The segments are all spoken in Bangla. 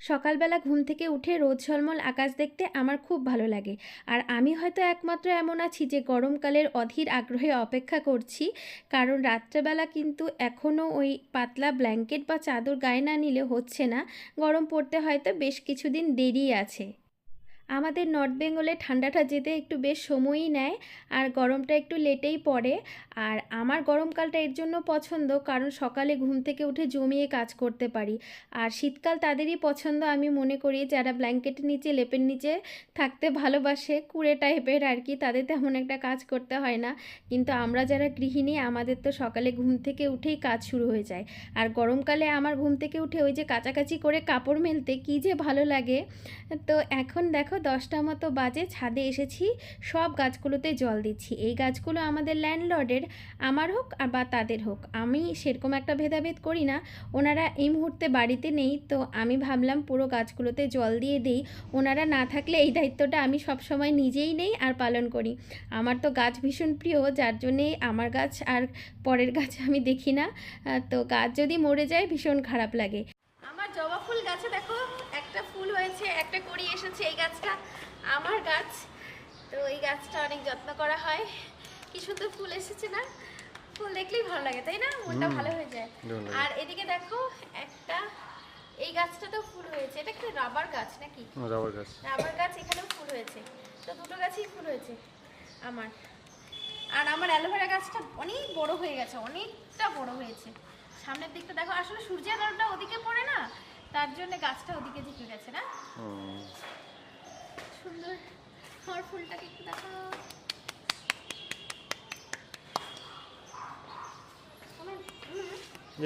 সকালবেলা ঘুম থেকে উঠে রোদ ঝলমল আকাশ দেখতে আমার খুব ভালো লাগে। আর আমি হয়তো একমাত্র এমন আছি যে গরমকালের অধীর আগ্রহে অপেক্ষা করছি, কারণ রাত্রেবেলা কিন্তু এখনও ওই পাতলা ব্ল্যাঙ্কেট বা চাদর গায়ে না নিলে হচ্ছে না। গরম পড়তে হয়তো বেশ কিছুদিন দেরি আছে। আমাদের নর্থ বেঙ্গলে ঠান্ডাটা যেতে একটু বেশ সময়ই নেয় আর গরমটা একটু লেটেই পড়ে। আর আমার গরমকালটা এর জন্য পছন্দ, কারণ সকালে ঘুম থেকে উঠে জমিয়ে কাজ করতে পারি। আর শীতকাল তাদেরই পছন্দ, আমি মনে করি যারা ব্ল্যাঙ্কেটের নিচে, লেপের নিচে থাকতে ভালোবাসে, কুড়ে টাইপের আর কি, তাদের তেমন একটা কাজ করতে হয় না। কিন্তু আমরা যারা গৃহিণী, আমাদের তো সকালে ঘুম থেকে উঠেই কাজ শুরু হয়ে যায়। আর গরমকালে আমার ঘুম থেকে উঠে ওই যে কাচাকাচি করে কাপড় মেলতে কী যে ভালো লাগে। তো এখন দেখো দশটা মতো বাজে ছাদে এসেছি, সব গাছগুলোতে জল দিচ্ছি। এই গাছগুলো আমাদের ল্যান্ডলর্ডের, আমার হোক আর বা তাদের হোক। আমি সেরকম একটা ভেদাভেদ করি না, ওনারা এই মুহূর্তে বাড়িতে নেই, তো আমি ভাবলাম পুরো গাছগুলোতে জল দিয়ে দিই। ওনারা না থাকলে এই দায়িত্বটা আমি সবসময় নিজেই নেই আর পালন করি। আমার তো গাছ ভীষণ প্রিয়, যার জন্যে আমার গাছ আর পরের গাছ আমি দেখি না। তো গাছ যদি মরে যায় ভীষণ খারাপ লাগে। আমার জবা ফুল গাছে দেখো হয়েছে একটা কড়ি এসেছে এই গাছটা আমার গাছ। তো এই গাছটা অনেক যত্ন করা হয়। কি সুন্দর ফুল এসেছে না? ফুল দেখলেই ভালো লাগে তাই না? মনটা ভালো হয়ে যায়। আর এদিকে দেখো একটা এই গাছটাতেও ফুল হয়েছে। এটা একটা রাবার গাছ নাকি? রাবার গাছ। রাবার গাছ এখানেও ফুল হয়েছে। তো দুটো গাছই ফুল হয়েছে আমার। আর আমার অ্যালোভেরা গাছটা অনেক বড় হয়ে গেছে অনেকটা বড় হয়েছে। সামনের দিকটা দেখো আসলে সূর্যের আলোটা ওদিকে পড়ে না? তার জন্য গাছটা ওদিকে ঝুঁকে গেছে না? সুন্দর। আমার ফুলটাকে একটু দেখো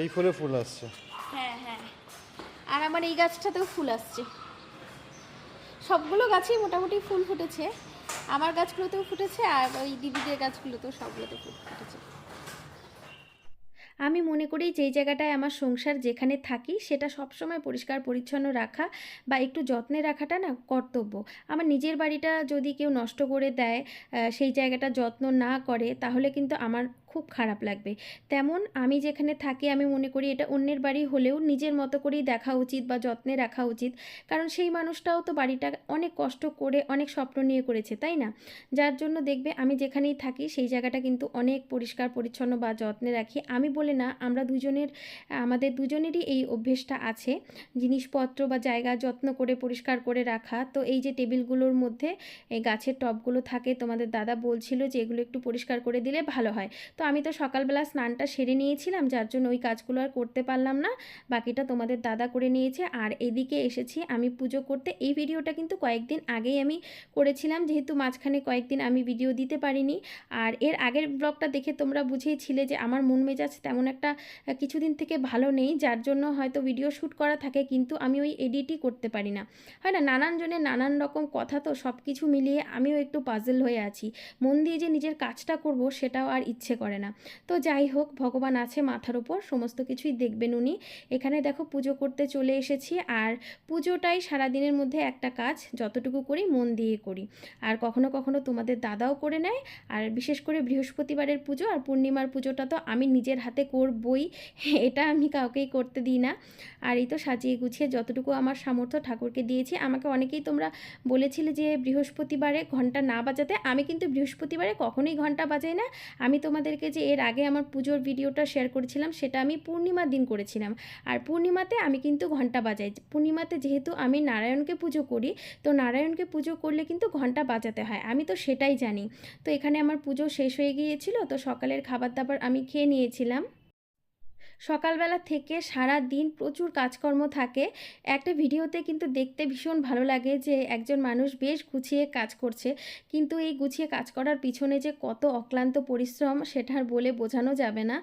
এই ফুলে ফুল আসছে। হ্যাঁ হ্যাঁ। আর আমার এই গাছটাতেও ফুল আসছে। সবগুলো গাছেই মোটামুটি ফুল ফুটেছে। আমার গাছগুলোতেও ফুটেছে আর ওই দিদিদের গাছগুলোতেও সবগুলোতে ফুল ফুটেছে। আমি মনে করি যেই জায়গাটায় আমার সংসার যেখানে থাকি, সেটা সবসময় পরিষ্কার, পরিচ্ছন্ন রাখা বা একটু যত্নে রাখাটা না কর্তব্য। আমার নিজের বাড়িটা যদি কেউ নষ্ট করে দেয় সেই জায়গাটা যত্ন না করে, তাহলে কিন্তু আমার খুব খারাপ লাগবে। তেমন আমি যেখানে থাকি, আমি মনে করি এটা অন্যের বাড়ি হলেও নিজের মতো করেই দেখা উচিত বা যত্নে রাখা উচিত। কারণ সেই মানুষটাও তো বাড়িটা অনেক কষ্ট করে, অনেক স্বপ্ন নিয়ে করেছে, তাই না? যার জন্য দেখবে আমি যেখানেই থাকি, সেই জায়গাটা কিন্তু অনেক পরিষ্কার, পরিচ্ছন্ন বা যত্নে রাখি। আমি বলে না, আমরা দুজনের, আমাদের দুজনেরই এই অভ্যেসটা আছে। জিনিসপত্র বা জায়গা যত্ন করে, পরিষ্কার করে রাখা। তো এই যে টেবিলগুলোর মধ্যে, এই গাছের টবগুলো থাকে, তোমাদের দাদা বলছিল যে এগুলো একটু পরিষ্কার করে দিলে ভালো হয়। তো আমি তো সকালবেলা স্নানটা সেরে নিয়েছিলাম, যার জন্য ওই কাজগুলো আর করতে পারলাম না। বাকিটা তোমাদের দাদা করে নিয়েছে। আর এদিকে এসেছি আমি পুজো করতে। এই ভিডিওটা কিন্তু কয়েকদিন আগেই আমি করেছিলাম, যেহেতু মাঝখানে কয়েকদিন আমি ভিডিও দিতে পারিনি। আর এর আগের ব্লগটা দেখে তোমরা বুঝেইছিলে যে আমার মন মেজাজ তেমন একটা কিছুদিন থেকে ভালো নেই, যার জন্য হয়তো ভিডিও শ্যুট করা থাকে, কিন্তু আমি ওই এডিটই করতে পারি না। হয় না নানান জনের নানান রকম কথা তো সব কিছু মিলিয়ে আমিও একটু পাজল হয়ে আছি। মন দিয়ে যে নিজের কাজটা করব, সেটাও আর ইচ্ছে করে না। তো যাই হোক, ভগবান আছে মাথার ওপর সমস্ত কিছুই দেখবেন উনি। এখানে দেখো পুজো করতে চলে এসেছি, আর পুজোটাই সারাদিনের মধ্যে একটা কাজ, যতটুকু করি মন দিয়ে করি। আর কখনো কখনো তোমাদের দাদাও করে নেয়, আর বিশেষ করে বৃহস্পতিবারের পুজো আর পূর্ণিমার পুজোটা তো আমি নিজের হাতে করবই, এটা আমি কাউকেই করতে দিই না। আর এই তো সাজিয়ে গুছিয়ে যতটুকু আমার সামর্থ্য ঠাকুরকে দিয়েছি। আমাকে অনেকেই তোমরা বলেছিলে যে বৃহস্পতিবারে ঘণ্টা না বাজাতে, আমি কিন্তু বৃহস্পতিবারে কখনোই ঘণ্টা বাজাই না। আমি তোমাদেরকে যে এর আগে আমার পুজোর ভিডিওটা শেয়ার করেছিলাম, সেটা আমি পূর্ণিমার দিন করেছিলাম। আর পূর্ণিমাতে আমি কিন্তু ঘণ্টা বাজাই। পূর্ণিমাতে যেহেতু আমি নারায়ণকে পুজো করি, তো নারায়ণকে পুজো করলে কিন্তু ঘণ্টা বাজাতে হয়। আমি তো সেটাই জানি। তো এখানে আমার পুজো শেষ হয়ে গিয়েছিল, তো সকালের খাবার দাবার আমি খেয়ে নিয়েছিলাম। সকালবেলা থেকে সারা দিন প্রচুর কাজকর্ম থাকে। একটা ভিডিওতে কিন্তু দেখতে ভীষণ ভালো লাগে যে একজন মানুষ বেশ গুছিয়ে কাজ করছে। কিন্তু এই গুছিয়ে কাজ করার পিছনে যে কত অক্লান্ত পরিশ্রম সেটার বলে বোঝানো যাবে না।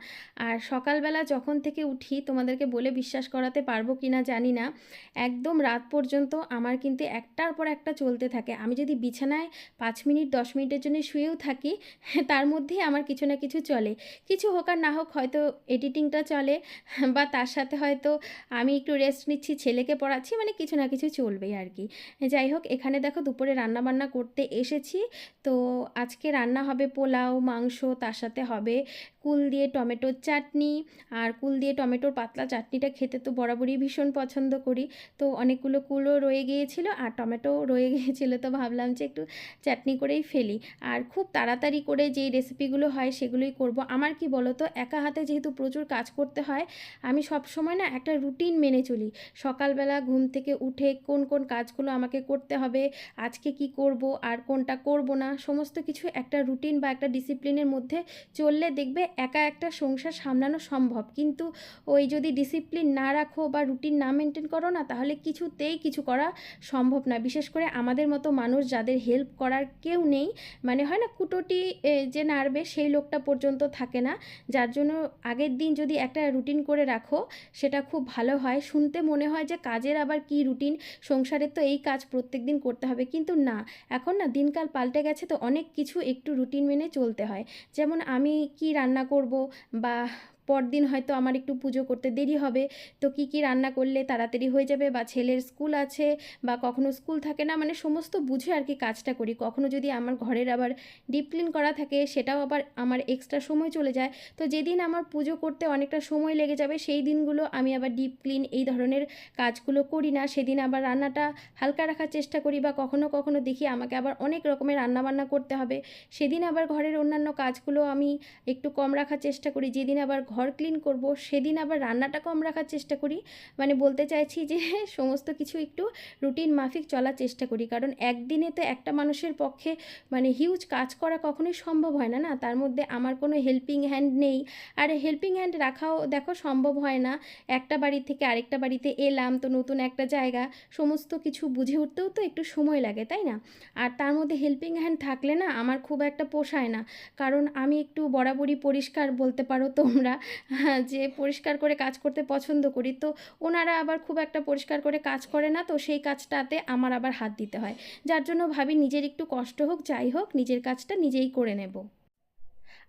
আর সকালবেলা যখন থেকে উঠি, তোমাদেরকে বলে বিশ্বাস করাতে পারব কি না জানি না। একদম রাত পর্যন্ত আমার কিন্তু একটার পর একটা চলতে থাকে। আমি যদি বিছানায় পাঁচ মিনিট, দশ মিনিটের জন্য শুয়েও থাকি তার মধ্যেই আমার কিছু না কিছু চলে। কিছু হোক আর না হোক, হয়তো এডিটিংটা চলে। বা তার সাথে হয়তো আমি একটু রেস্ট নিচ্ছি, ছেলেকে পড়াচ্ছি মানে কিছু না কিছু চলবেই আর কি। যাই হোক, এখানে দেখো দুপুরে রান্না বান্না করতে এসেছি। তো আজকে রান্না হবে পোলাও, মাংস, তার সাথে হবে কুল দিয়ে টমেটোর চাটনি। আর কুল দিয়ে টমেটোর পাতলা চাটনিটা খেতে তো বরাবরই ভীষণ পছন্দ করি। তো অনেকগুলো কুলও রয়ে গিয়েছিল, আর টমেটো রয়ে গিয়েছিল, তো ভাবলাম যে একটু চাটনি করেই ফেলি। আর খুব তাড়াতাড়ি করে যেই রেসিপিগুলো হয়, সেগুলোই করব। আমার কি বলো তো একা হাতে যেহেতু প্রচুর কাজ করতে হয়। আমি সব সময় না একটা রুটিন মেনে চলি। সকালবেলা ঘুম থেকে উঠে কোন কোন কাজগুলো আমাকে করতে হবে, আজকে কি করব, আর কোনটা করব না, সমস্ত কিছু একটা রুটিন বা একটা ডিসিপ্লিনের মধ্যে চললে দেখবে একা একটা সংসার সামলানো সম্ভব। কিন্তু ওই যদি ডিসিপ্লিন না রাখো বা রুটিন না মেনটেন করো না, তাহলে কিছুতেই কিছু করা সম্ভব না। বিশেষ করে আমাদের মতো মানুষ যাদের হেল্প করার কেউ নেই মানে হয় না কুটোটি যে নাড়বে সেই লোকটা পর্যন্ত থাকে না। যার জন্য আগের দিন যদি একটা রুটিন করে রাখো, সেটা খুব ভালো হয়। শুনতে মনে হয় যে কাজের আবার কি রুটিন সংসারের তো এই কাজ প্রত্যেক দিন করতে হবে। কিন্তু না, এখন না দিনকাল পাল্টে গেছে তো অনেক কিছু একটু রুটিন মেনে চলতে হয়। যেমন আমি কি রান্না করব বা পরদিন হয়তো আমার একটু পুজো করতে দেরি হবে। তো কি কি রান্না করলে তাড়াতাড়ি হয়ে যাবে বা ছেলের স্কুল আছে বা কখনো স্কুল থাকে না মানে সমস্ত বুঝে আর কি কাজটা করি। কখনো যদি আমার ঘরের আবার ডিপ ক্লিন করা থাকে, সেটাও আবার আমার এক্সট্রা সময় চলে যায়। তো যেদিন আমার পুজো করতে অনেকটা সময় লেগে যাবে, সেই দিনগুলো আমি আবার ডিপ ক্লিন এই ধরনের কাজগুলো করি না। সেদিন আবার রান্নাটা হালকা রাখার চেষ্টা করি বা কখনো কখনো দেখি আমাকে আবার অনেক রকমের রান্না বান্না করতে হবে। সেদিন আবার ঘরের অন্যান্য কাজগুলো আমি একটু কম রাখার চেষ্টা করি। যেদিন আবার ঘর ক্লিন করব, সেদিন আবার রান্নাটা কম রাখার চেষ্টা করি। মানে বলতে চাইছি যে, সমস্ত কিছু একটু রুটিন মাফিক চলার চেষ্টা করি। কারণ একদিনে তো একটা মানুষের পক্ষে মানে হিউজ কাজ করা কখনোই সম্ভব হয় না না? তার মধ্যে আমার কোনো হেল্পিং হ্যান্ড নেই। আর হেল্পিং হ্যান্ড রাখাও দেখো সম্ভব হয় না। একটা বাড়ি থেকে আরেকটা বাড়িতে এলাম, তো নতুন একটা জায়গা, সমস্ত কিছু বুঝে উঠতেও তো একটু সময় লাগে, তাই না? আর তার মধ্যে হেল্পিং হ্যান্ড থাকলে না, আমার খুব একটা পোষায় না। কারণ আমি একটু বরাবরই পরিষ্কার বলতে পারো তোমরা। যে পরিষ্কার করে কাজ করতে পছন্দ করি, তো ওনারা আবার খুব একটা পরিষ্কার করে কাজ করে না, তো সেই কাজটাতে আমার আবার হাত দিতে হয়। যার জন্য ভাবি নিজের একটু কষ্ট হোক, যাই হোক, নিজের কাজটা নিজেই করে নেব।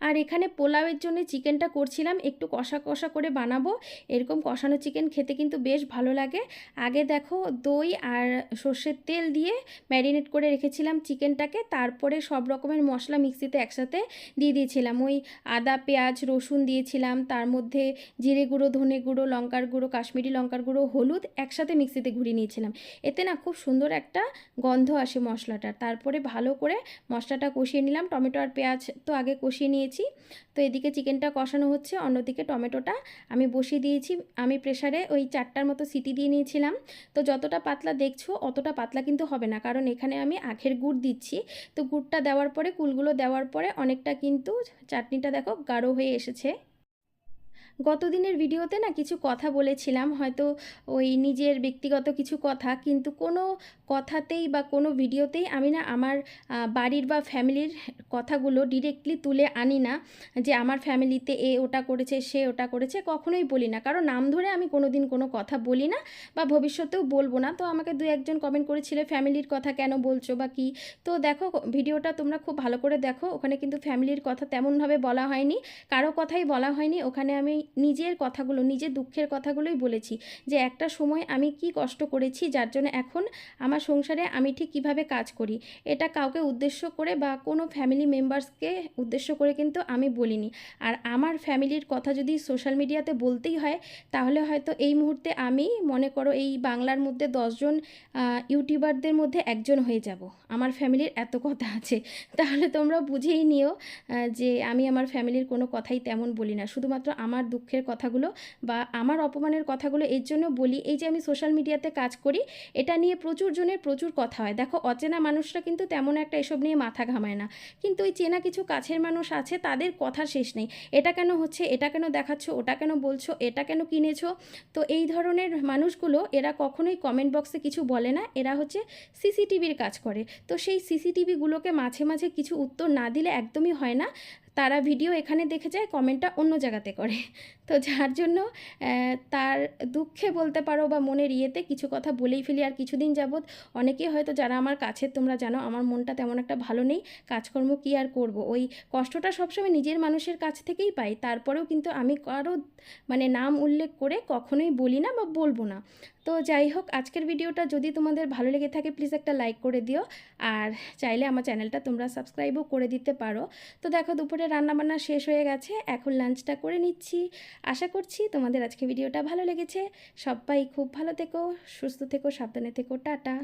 আর এখানে পোলাওয়ের জন্য চিকেনটা করছিলাম, একটু কষা কষা করে বানাবো। এরকম কষানো চিকেন খেতে কিন্তু বেশ ভালো লাগে। আগে দেখো দই আর সর্ষের তেল দিয়ে ম্যারিনেট করে রেখেছিলাম চিকেনটাকে, তারপরে সব রকমের মশলা মিক্সিতে একসাথে দিয়ে দিয়েছিলাম। ওই আদা, পেঁয়াজ, রসুন দিয়েছিলাম, তার মধ্যে জিরে গুঁড়ো, ধনে গুঁড়ো, লঙ্কার গুঁড়ো, কাশ্মীরি লঙ্কার গুঁড়ো, হলুদ একসাথে মিক্সিতে ঘুরিয়ে নিয়েছিলাম। এতে না খুব সুন্দর একটা গন্ধ আসে মশলাটার। তারপরে ভালো করে মশলাটা কষিয়ে নিলাম। টমেটো আর পেঁয়াজ তো আগে কষিয়ে নিয়েছি তো এদিকে চিকেনটা কষানো হচ্ছে, অন্যদিকে টমেটোটা আমি বসিয়ে দিয়েছি। আমি প্রেসারে ওই চারটার মতো সিটি দিয়ে নিয়েছিলাম। তো যতটা পাতলা দেখছ, অতটা পাতলা কিন্তু হবে না। কারণ এখানে আমি আখের গুড় দিচ্ছি। তো গুড়টা দেওয়ার পরে, কুলগুলো দেওয়ার পরে অনেকটা কিন্তু চাটনিটা দেখো গাঢ় হয়ে এসেছে। গত দিনের ভিডিওতে না কিছু কথা বলেছিলাম, হয়তো ওই নিজের ব্যক্তিগত কিছু কথা, কিন্তু কোনো কথাতেই বা কোনো ভিডিওতেই আমি না আমার বাড়ির বা ফ্যামিলির কথাগুলো ডিরেক্টলি তুলে আনি না, যে আমার ফ্যামিলিতে এ ওটা করেছে, সে ওটা করেছে, কখনোই বলি না। কারণ নাম ধরে আমি কোনো দিন কোনো কথা বলি না বা ভবিষ্যতেও বলব না। তো আমাকে দু একজন কমেন্ট করেছিলে, ফ্যামিলির কথা কেন বলছো বা কি? তো দেখো, ভিডিওটা তোমরা খুব ভালো করে দেখো, ওখানে কিন্তু ফ্যামিলির কথা তেমনভাবে বলা হয়নি, কারও কথাই বলা হয়নি, ওখানে আমি নিজের কথাগুলো, নিজের দুঃখের কথাগুলোই বলেছি যে একটা সময় আমি কি কষ্ট করেছি যার জন্য এখন আমার সংসারে আমি ঠিক কীভাবে কাজ করি। এটা কাউকে উদ্দেশ্য করে বা কোনো ফ্যামিলি মেম্বার্সকে উদ্দেশ্য করে কিন্তু আমি বলিনি। আর আমার ফ্যামিলির কথা যদি সোশ্যাল মিডিয়াতে বলতেই হয়, তাহলে হয়তো এই মুহূর্তে আমি মনে করো এই বাংলার মধ্যে দশজন ইউটিউবারদের মধ্যে একজন হয়ে যাব। আমার ফ্যামিলির এত কথা আছে। তাহলে তোমরা বুঝেই নিও যে আমি আমার ফ্যামিলির কোনো কথাই তেমন বলি না। শুধুমাত্র আমার দুঃখের কথাগুলো বা আমার অপমানের কথাগুলো এর জন্য বলি, এই যে আমি সোশ্যাল মিডিয়াতে কাজ করি, এটা নিয়ে প্রচুর জনের প্রচুর কথা হয়। দেখো, অচেনা মানুষরা কিন্তু তেমন একটা এসব নিয়ে মাথা ঘামায় না। কিন্তু ওই চেনা কিছু কাছের মানুষ আছে, তাদের কথা শেষ নেই। এটা কেন হচ্ছে, এটা কেন দেখাচ্ছ, ওটা কেন বলছো, এটা কেন কিনেছো? তো এই ধরনের মানুষগুলো, এরা কখনোই কমেন্ট বক্সে কিছু বলে না। এরা হচ্ছে সিসিটিভির কাজ করে। তো সেই সিসিটিভিগুলোকে মাঝে মাঝে কিছু উত্তর না দিলে একদমই হয় না। তারা ভিডিও এখানে দেখে যায়, কমেন্টটা অন্য জায়গাতে করে। তো যার জন্য তার দুঃখে বলতে পারো বা মনের ইয়েতে কিছু কথা বলেই ফেলি। আর কিছুদিন যাবৎ অনেকেই হয়তো যারা আমার কাছে, তোমরা জানো আমার মনটা তেমন একটা ভালো নেই, কাজকর্ম কী আর করব? ওই কষ্টটা সবসময় নিজের মানুষের কাছ থেকেই পাই। তারপরেও কিন্তু আমি কারও মানে নাম উল্লেখ করে কখনোই বলি না বা বলব না। তো যাই হোক, আজকের ভিডিওটা যদি তোমাদের ভালো লেগে থাকে প্লিজ একটা লাইক করে দিও। আর চাইলে আমার চ্যানেলটা তোমরা সাবস্ক্রাইবও করে দিতে পারো। তো দেখো দুপুরে রান্নাবান্না শেষ হয়ে গেছে, এখন লাঞ্চটা করে নিচ্ছি। আশা করছি তোমাদের আজকে ভিডিওটা ভালো লেগেছে। সবাই খুব ভালো থেকো, সুস্থ থেকো, সাবধানে থেকো, টাটা।